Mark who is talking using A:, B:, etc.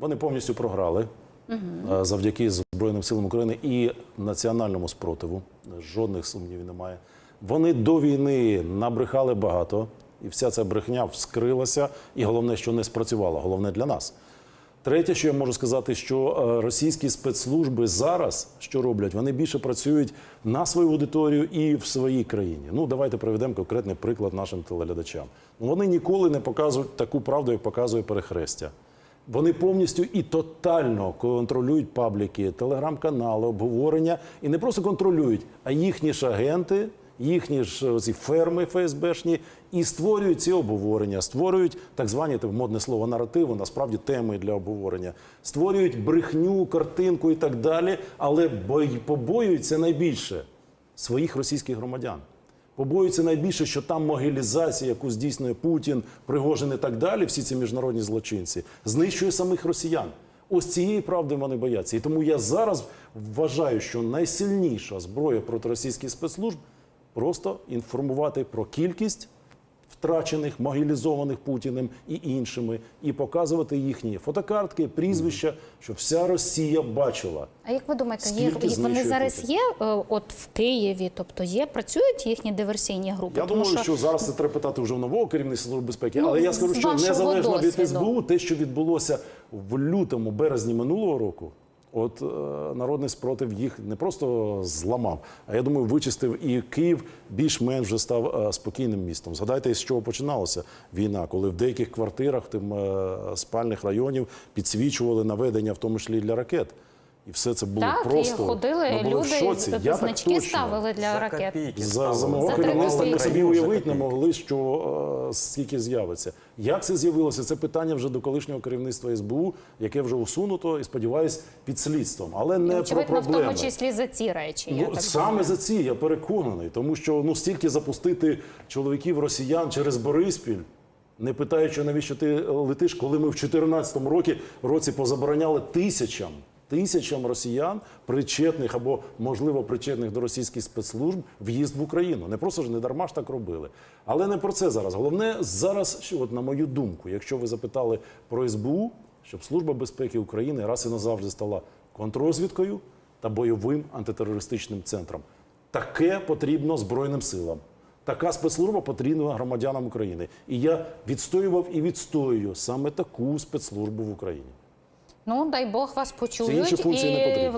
A: Вони повністю програли е, завдяки Збройним силам України і національному спротиву. Жодних сумнівів немає. Вони до війни набрехали багато, і вся ця брехня вскрилася. І головне, що не спрацювала. Головне для нас. Третє, що я можу сказати, що е, російські спецслужби зараз що роблять? Вони більше працюють на свою аудиторію і в своїй країні. Ну давайте приведемо конкретний приклад нашим телеглядачам. Вони ніколи не показують таку правду, як показує перехрестя. Вони повністю і тотально контролюють пабліки, телеграм-канали, обговорення. І не просто контролюють, а їхні ж агенти, їхні ж е, ці ферми ФСБшні і створюють ці обговорення, створюють так звані модне слово наративи, насправді теми для обговорення, створюють брехню, картинку і так далі, але побоюються найбільше своїх російських громадян. Побоюються найбільше, що там могилізація, яку здійснює Путін, Пригожин і так далі, всі ці міжнародні злочинці, знищує самих росіян. Ось цієї правди вони бояться. І тому я зараз вважаю, що найсильніша зброя проти російських спецслужб просто інформувати про кількість втрачених, могилізованих Путіним і іншими, і показувати їхні фотокартки, прізвища, щоб вся Росія бачила.
B: А як ви думаєте, їх, вони зараз
A: Путін?
B: є е, от в Києві? Тобто є, працюють їхні диверсійні групи?
A: Я
B: Тому
A: думаю, що... зараз це треба питати вже в нового керівництва Служби безпеки.
B: Ну,
A: Але я скажу, що незалежно від
B: досвіду.
A: СБУ, те, що відбулося в лютому, березні минулого року, от е, народний спротив їх не просто зламав, а я думаю, вичистив і Київ більш-менш вже став е, спокійним містом. Згадайте, з чого починалася війна, коли в деяких квартирах тим е, спальних районів підсвічували наведення, в тому числі для ракет. І все це було
B: так,
A: просто
B: і ходили
A: ми були в
B: люди,
A: шоці.
B: тобто
A: Я так
B: значки
A: точно.
B: ставили для
C: За
B: ракет.
C: копійки
A: За, за мого керівництва ми собі уявити не могли, що е, скільки з'явиться. Як це з'явилося? Це питання вже до колишнього керівництва СБУ, яке вже усунуто і сподіваюсь під слідством. Але не про
B: Очевидно, в
A: проблеми.
B: тому числі за ці речі. я
A: Ну,
B: так
A: саме
B: думаю.
A: за ці я переконаний, тому що ну стільки запустити чоловіків росіян через Бориспіль. Не питаючи, навіщо ти летиш, коли ми в 2014 році, році позабороняли тисячам, тисячам росіян, причетних або можливо причетних до російських спецслужб, в'їзд в Україну. Не просто ж не дарма ж так робили. Але не про це зараз. Головне зараз, що от на мою думку, якщо ви запитали про СБУ, щоб Служба безпеки України раз і назавжди стала контррозвідкою та бойовим антитерористичним центром. Таке потрібно Збройним силам. Така спецслужба потрібна громадянам України. І я відстоював і відстоюю саме таку спецслужбу в Україні.
B: Ну дай Бог вас почують
A: інші функції не
B: і
A: потрібні.